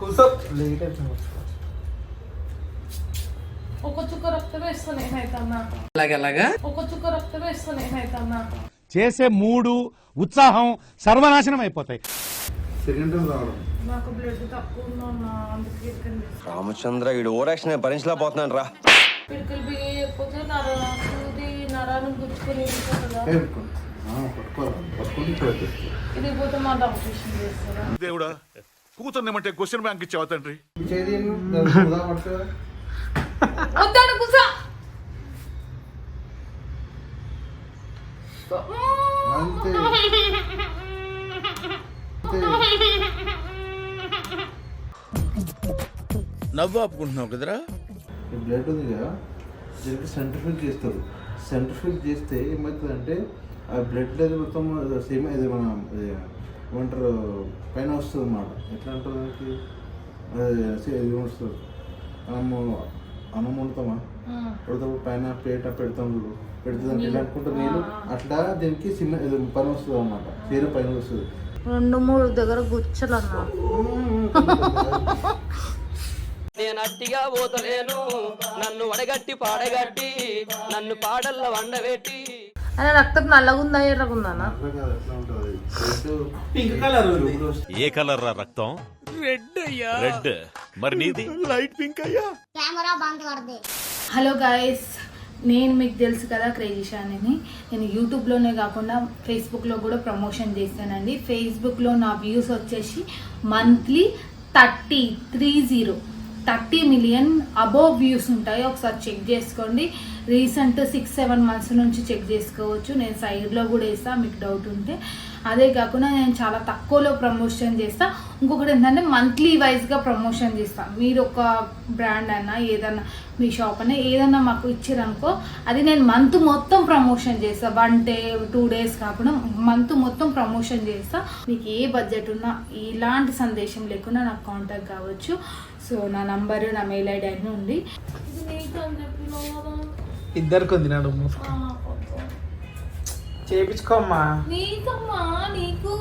కూర్చో లేట్ అయిపోయింది ఒక చుక్క రక్తం వేసుకుని నాకు అలాగలాగా ఒక చుక్క రక్తం వేసుకుని చేసే మూడు ఉత్సాహం సర్వనాశనం అయిపోతాయి. సెకండ్ టైం రావడం. నాకు బ్లడ్ తక్కువ ఉందన్నా అందుకే ఇక్కడ రామచంద్ర వీడు ఓరాక్షన్ భరించలేకపోతున్నాను రా. పిడికలు గుచ్చుకొని వెళ్ళిపోతుందా? పట్టుకోవాలి ఇక్కడ. ఇది పోతే మా చేస్తారా? దేవుడా కూతుర్నేమంటే క్వశ్చన్ బ్యాంక్ ఇచ్చావా తండ్రి? కుసా. అంతే. నవ్వు ఆపుకుంటున్నావు కదరా? ఈ బ్లడ్ ఉంది కదా దీనికి సెంట్రిఫ్యూజ్ చేస్తారు. సెంట్రిఫ్యూజ్ చేస్తే ఏమవుతుందంటే ఆ బ్లడ్ అనేది మొత్తం సేమ్ ఇది మన ఏమంటారు పైన వస్తుంది అన్నమాట. ఎట్లా అంటారు దానికి? ఇది వస్తుంది మనము అన్నం వండుతామా పెడతాము పైన ప్లేట్ పెడతాం చూడు. పెడితే దానికి ఎలా అనుకుంటారు నీళ్ళు. అట్లా దీనికి ఇది పైన వస్తుంది అన్నమాట. చీర పైన వస్తుంది. రెండు మూడు దగ్గర గుచ్చలు అన్నా నేను అట్టిగా పోతలేను. నన్ను వడగట్టి పాడగట్టి నన్ను పాడల్ల వండబెట్టి. అలా రక్తం నల్లగుందా ఎర్రగుందానా పింక్ కలర్ ఏ కలర్ రక్తం? రెడ్ అయ్యా. రెడ్ మరి నీది? లైట్ పింక్ అయ్యా. కెమెరా బంద్ కర్దే హలో గాయ్స్ నేను మీకు తెలుసు కదా క్రేజీ షానిని నేను యూట్యూబ్లోనే కాకుండా ఫేస్బుక్లో కూడా ప్రమోషన్ చేస్తానండి. ఫేస్బుక్లో నా వ్యూస్ వచ్చేసి monthly thirty three zero thirty million above views ఉంటాయి. ఒకసారి చెక్ చేసుకోండి. రీసెంట్ సిక్స్ సెవెన్ మంత్స్ నుంచి చెక్ చేసుకోవచ్చు. నేను సైడ్లో కూడా వేస్తా మీకు డౌట్ ఉంటే. అదే కాకుండా నేను చాలా తక్కువలో ప్రమోషన్ చేస్తా. ఇంకొకటి ఏంటంటే మంత్లీ వైజ్గా ప్రమోషన్ చేస్తా. మీరు ఒక బ్రాండ్ అయినా ఏదన్నా మీ షాప్ అయినా ఏదన్నా మాకు ఇచ్చారనుకో అది నేను మంత్ మొత్తం ప్రమోషన్ చేస్తా. వన్ డే టూ డేస్ కాకుండా మంత్ మొత్తం ప్రమోషన్ చేస్తా. మీకు ఏ బడ్జెట్ ఉన్నా ఇలాంటి సందేశం లేకుండా నాకు కాంటాక్ట్ కావచ్చు. సో నా నంబర్ నా మెయిల్ ఐడి అన్నీ ఉంది. ఇద్దరికి ఉంది నాడు. చేపించుకోమ్మా. నీకమ్మా నీకు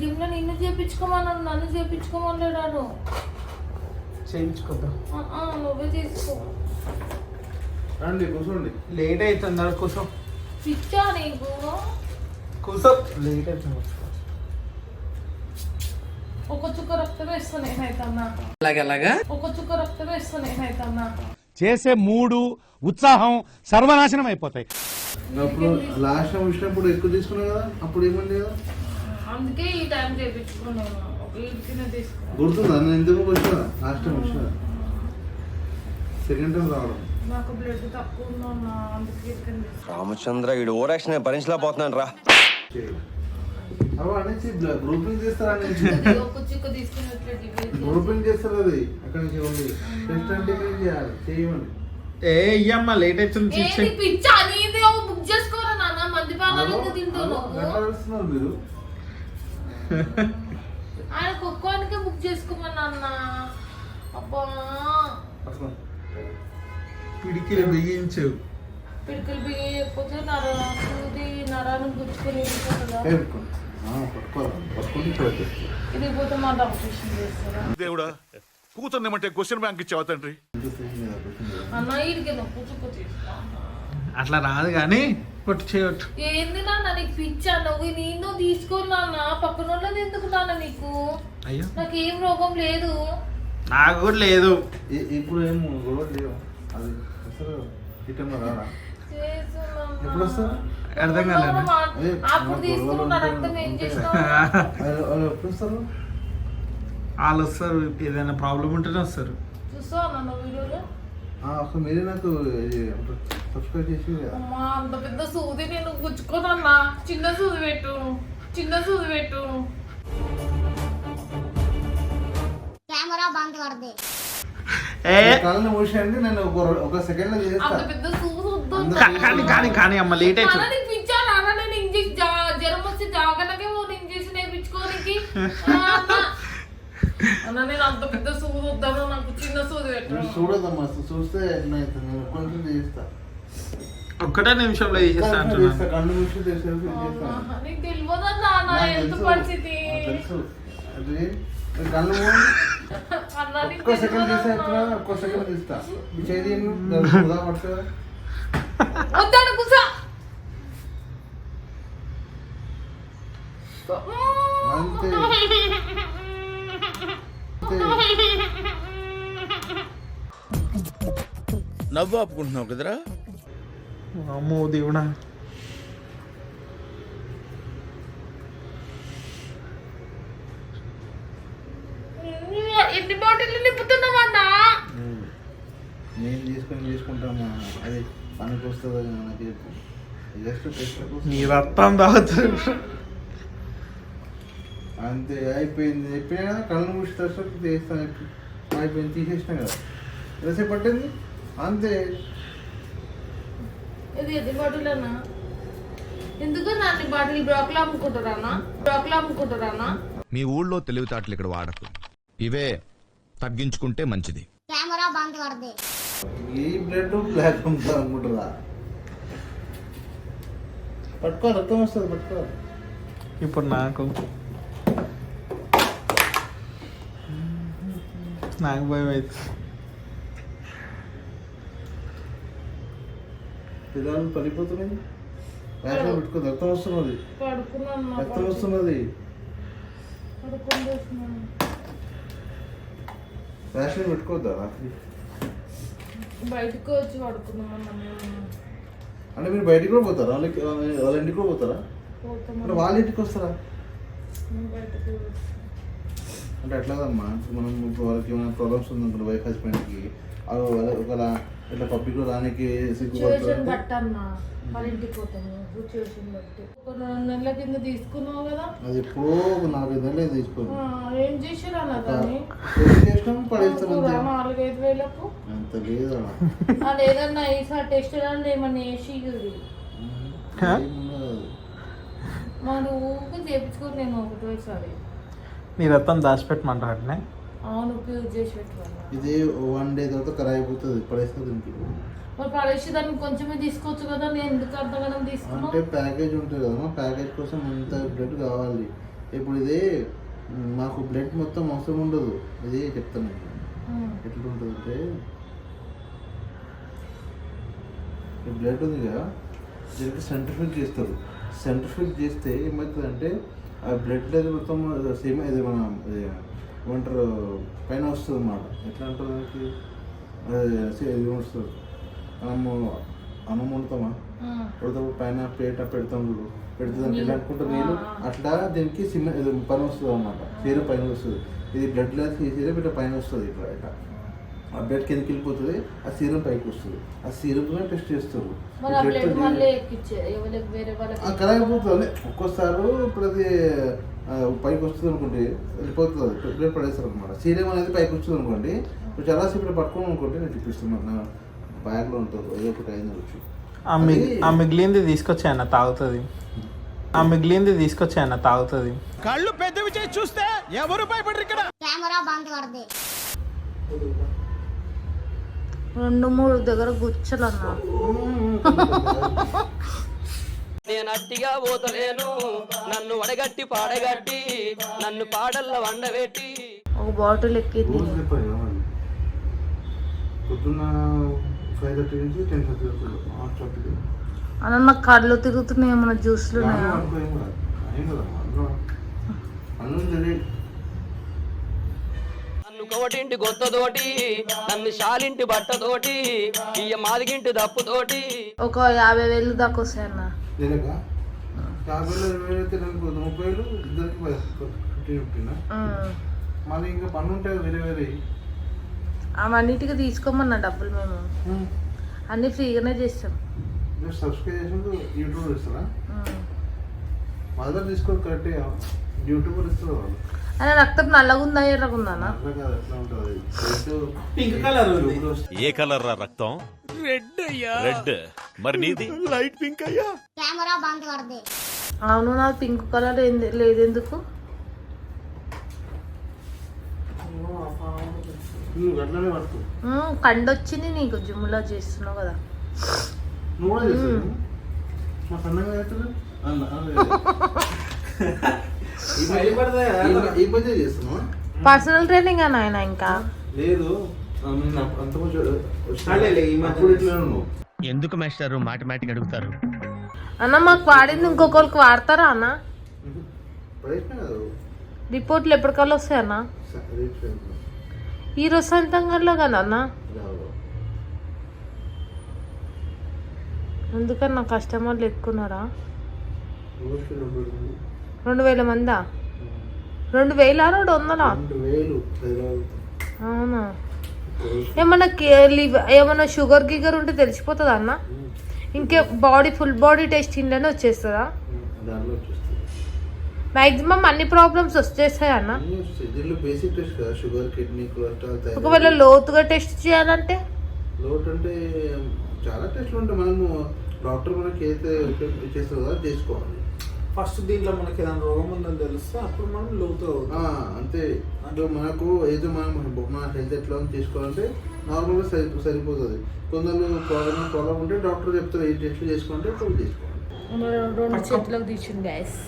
జిమ్లో నిన్ను చేపించుకోమన్నాడు నన్ను చేపించుకోమన్నాడు చేయించుకోద్దాం. నువ్వే చేసుకో. రండి కూర్చోండి. లేట్ అవుతుంది కూర్చో. పిచ్చా నీకు? కూర్చో. లేట్ అవుతుంది. ఒక చుక్క రక్తం వేసుకుని నాకు అలాగలాగా ఒక చుక్క రక్తం వేసుకుని చేసే మూడు ఉత్సాహం సర్వనాశనం అయిపోతాయి. అప్పుడు లాస్ట్ టైం వచ్చినప్పుడు ఎక్కువ తీసుకున్నాం కదా అప్పుడు ఏమంది కదా? అందుకే ఈ టైం చేపించుకున్నాను. ఒక ఇంటికి తీసుకున్నాను. గుర్తుందా? నేను ఎందుకు వచ్చినా? లాస్ట్ టైం వచ్చినా సెకండ్ టైం రావడం. నాకు బ్లడ్ తక్కువ ఉందన్నా అందుకే ఇక్కడ. రామచంద్ర వీడు ఓరాక్షన్ భరించలేకపోతున్నాను రా. అనేసి గ్రూపింగ్ చేస్తారు అనేసి ఒక చుక్క తీసుకున్నట్లు గ్రూపింగ్ చేస్తారు అది అక్కడి నుంచి ఉంది టెస్ట్ అంటే ఇక్కడ నుంచి చేయాలి చేయమని ఏ ఇయ్యమ్మా లేట్ అవుతుంది చూసి పిచ్చా నీది బుక్ చేసుకోరా నాన్న మంది మీరు ఆయన కుక్కోనికే బుక్ చేసుకోమన్నా అన్న అబ్బా. పిడికిలు బిగించు పిడికలు బియ్యకపోతే నర సూది నరాన్ని గుచ్చుకొని దేవుడా కూతుర్నేమంటే క్వశ్చన్ బ్యాంక్ ఇచ్చావా తండ్రి? అట్లా రాదు కానీ కొట్టు చేయొట్టు ఏంది నాన్న నీకు పిచ్చా నువ్వు నేను తీసుకోను నాన్న పక్కన వాళ్ళది ఎందుకు నాన్న నీకు? అయ్యో. నాకు ఏం రోగం లేదు. నాకు కూడా లేదు. ఇప్పుడు ఏం గొడవ లేవు? అది అసలు. ఎప్పుడు వస్తారు అర్థం కాలేదు? వాళ్ళు వస్తారు. ఏదైనా ప్రాబ్లం ఉంటేనే వస్తారు. మీరే నాకు సబ్స్క్రైబ్ చేసి. అంత పెద్ద సూది నేను గుచ్చుకోదన్నా చిన్న సూది పెట్టు చిన్న సూది పెట్టు. కెమెరా బంద్ కర్దే కళ్ళని నేను ఒక సెకండ్లో చేస్తాను కానీ కానీ కానీ అమ్మ లేట్ అయిపోయింది వస్తే జాగ్రత్తగా పోను ఇంజెక్షన్ వేయించుకోనికి అన్న నేను అంత పెద్ద సూది వద్దాను నాకు చిన్న సూది పెట్టు మీరు చూడదమ్మా చూస్తే కొంచెం ఒక్కటే నిమిషంలో చేసేస్తా కళ్ళు నీకు తెలియదన్నా నా ఎంత. పరిస్థితి? ఒక్క సెకండ్ ఒక్క సెకండ్ తీస్తా. అంతే. అంతే. నవ్వు ఆపుకుంటున్నావు కదరా? అమ్మో దేవుడా. ఎన్ని బాటిల్ నింపుతున్నావన్నా? నేను తీసుకొని తీసుకుంటామా? అది పనికి వస్తుంది నాకు చెప్పు. జస్ట్ టెస్ట్ నీ రక్తం తాగుతాడు అంతే అయిపోయింది. చెప్పినా కళ్ళు మూసి చేస్తాను అయిపోయింది తీసేసిన కదా. ఎంతసేపు పట్టింది? అంతే. ఇది బాటిల్ ఎందుకు నాన్ని బాటిల్ అమ్ముకుంటారా అమ్ముకుంటారా మీ ఊళ్ళో తెలివితేటలు ఇక్కడ వాడకు. ఇవే తగ్గించుకుంటే మంచిది. కెమెరా బంద్ ఈ బ్లడ్ బ్లాక్ పట్టుకో రక్తం వస్తుంది పట్టుకో. ఇప్పుడు నాకు నాకు భయం అవుతుంది పిల్లలు పడిపోతున్నాయి. బ్యాగ్లో పెట్టుకో రక్తం వస్తున్నది. రక్తం వస్తున్నది. రేషన్ పెట్టుకోవద్దా రాత్రి? బయటకు వచ్చి పడుకున్నామన్నా మేము అంటే మీరు బయటికి కూడా పోతారా? వాళ్ళకి వాళ్ళ ఇంటికి కూడా పోతారా? అంటే వాళ్ళ ఇంటికి వస్తారా? అంటే ఎట్లాగమ్మా? మనం ఇప్పుడు వాళ్ళకి ఏమైనా ప్రాబ్లమ్స్ ఉందనుకోండి వైఫ్ హస్బెండ్కి అవి ఒకవేళ ఇట్లా పబ్లిక్లో రానికి సిగ్గుపడుతుంది బట్టి అన్నా వాళ్ళ ఇంటికి పోతాము సిచ్యువేషన్ బట్టి. ఒక రెండు నెలల కింద తీసుకున్నావు కదా? అది ఎప్పుడో ఒక నాలుగైదు నెలలు తీసుకోండి ఆ, ఏం చేసారు దాన్ని? ఏం చేసినాం పడేస్తాం కూర అంతే. నాలుగైదు వేలకు? అంత లేదు అలా ఆ, లేదన్నా ఈసారి టెస్ట్ రాండి ఏమన్నా వేసి ఊరికి నేను ఒకటోసారి. నీ రక్తం అవును యూజ్ చేసి పెట్టుకున్నా ఇది వన్ డే తర్వాత ఖరాబ్ అయిపోతుంది పడేస్తుంది దీనికి. మరి పడేసి దాన్ని కొంచెమే తీసుకోవచ్చు కదా నేను ఎందుకు అంటే ప్యాకేజ్ ఉంటుంది కదా ప్యాకేజ్ కోసం ఇంత బ్లడ్ కావాలి. ఇప్పుడు ఇది మాకు బ్లడ్ మొత్తం అవసరం ఉండదు. ఇది చెప్తాను. ఎట్లా ఉంటుంది అంటే ఈ బ్లడ్ ఉంది కదా దీనికి సెంట్రిఫ్యూజ్ చేస్తారు. సెంట్రిఫ్యూజ్ చేస్తే ఏమవుతుందంటే ఆ బ్లడ్ అనేది మొత్తం సేమ్ ఇది మన ఏమంటారు పైన వస్తుంది అన్నమాట ఎట్లా అంటారు దానికి? అది ఇది వస్తుంది. మనము అన్నం వండుతామా? ఉడతప్పుడు పైన ప్లేట్ పెడతాం చూడు. పెడితే దానికి ఎలా అనుకుంటారు నీళ్ళు? అట్లా దీనికి సిమ్ పైన వస్తుంది అనమాట సీరం పైన వస్తుంది. ఇది బ్లడ్ లెస్ సీరం ఇట్లా పైన వస్తుంది ఇట్లా ఇట్లా. ఆ బెడ్ కిందకి వెళ్ళిపోతుంది ఆ సీరం పైకి వస్తుంది. ఆ సీరంతోనే టెస్ట్ చేస్తారు. కలగపోతుంది. ఒక్కోసారి ప్రతి పైకి వస్తుంది అనుకోండి వెళ్ళిపోతుంది. ప్లేట్ పడేస్తారు అనమాట సీరం అనేది పైకి వస్తుంది అనుకోండి చాలా సేపు ఇట్లా పట్టుకోము అనుకోండి నేను చూపిస్తున్నాను బ్యాగ్లో ఉంటారు ఏదో ఒకటి అయిన వచ్చి ఆ మిగిలింది తీసుకొచ్చాయన్న తాగుతుంది. ఆ మిగిలింది తీసుకొచ్చాయన్న తాగుతుంది. కళ్ళు పెద్దవి చేసి చూస్తే ఎవరు భయపడరు ఇక్కడ? కెమెరా బంద్ రెండు మూడు దగ్గర గుచ్చలు అన్నా నేను అట్టిగా పోతలేను. నన్ను వడగట్టి పాడగట్టి నన్ను పాడల్ల వండబెట్టి. ఒక బాటిల్ ఎక్కింది. అన్న నాకు కళ్ళు తిరుగుతున్నాయి ఏమన్నా జ్యూస్లు ఉన్నాయా? కోటింటి గొత్తతోటి నన్ను శాలింటి బట్టతోటి ఇయ్య మాదిగింటి దప్పుతోటి. ఒక యాభై వేలు దాకా వస్తాయన్న యాభై వేలు ఇరవై వేలు అయితే నాకు ముప్పై వేలు ఇద్దరికి ఫిఫ్టీ ఫిఫ్టీనా మళ్ళీ ఇంకా పన్ను ఉంటాయి వేరే వేరే. అవన్నిటికి తీసుకోమన్నా డబ్బులు మేము. అన్ని ఫ్రీగానే చేస్తాం. సబ్స్క్రైబ్ చేసి యూట్యూబ్ ఇస్తారా. మదర్ తీసుకోరు కరెక్ట్గా రక్తం నల్లగుందా ఎర్రగుందా ఏ కలర్ రక్తం? రెడ్ అయ్యా. రెడ్ మరి నీది? లైట్ పింక్ అయ్యా. కెమెరా బంద్ కర్దే అవును నా పింక్ కలర్ లేదెందుకు? కండొచ్చింది నీకు జిమ్లో చేస్తున్నావు కదా. నువ్వు పర్సనల్ ట్రైనింగ్ అన్న ఆయన ఇంకా? లేదు. ఎందుకు మాస్టారు? మాటిమాటికి అడుగుతారు. అన్న మాకు వాడింది ఇంకొకరికి వాడతారా అన్న? రిపోర్ట్లు ఎప్పటికల్లా వస్తాయి అన్న. ఈ రోజు సాయంత్రంలో కదా అన్న. అందుకని నా కస్టమర్లు ఎక్కున్నారా రెండు వేలు. మందా? రెండు వేల రెండు వందలా అవునా? ఏమన్నా ఏమన్నా షుగర్ గిగర్ ఉంటే తెలిసిపోతుందా అన్న? ఇంకే బాడీ ఫుల్ బాడీ టెస్ట్ ఇంట్లోనే వచ్చేస్తుందా? మాక్సిమం అన్ని ప్రాబ్లమ్స్ వచ్చేస్తాయి అన్న? అన్నీ వస్తాయి. దీంట్లో బేసిక్ టెస్ట్ కదా షుగర్ కిడ్నీ కొలెస్ట్రాల్ థైరాయిడ్. ఒకవేళ లోతుగా టెస్ట్ చేయాలంటే? అంటే చాలా టెస్ట్లు ఉంటాయి. మనము డాక్టర్ మనకి ఏదైతే చేస్తుందో చేసుకోవాలి. ఫస్ట్ దీంట్లో మనకి ఏదైనా రోగం ఉందని తెలిస్తే అప్పుడు మనం లోతు ఆ, అంతే. అంటే మనకు ఏదో మనం మన హెల్త్ ఎట్లా ఉంది చేసుకోవాలంటే నార్మల్గా సరి సరిపోతుంది. కొందరు ప్రాబ్లమ్ ప్రాబ్లం ఉంటే డాక్టర్ చెప్తారు ఏ టెస్ట్లు చేసుకుంటే అప్పుడు చేసుకోవాలి రెండు తీసింది గ్యాస్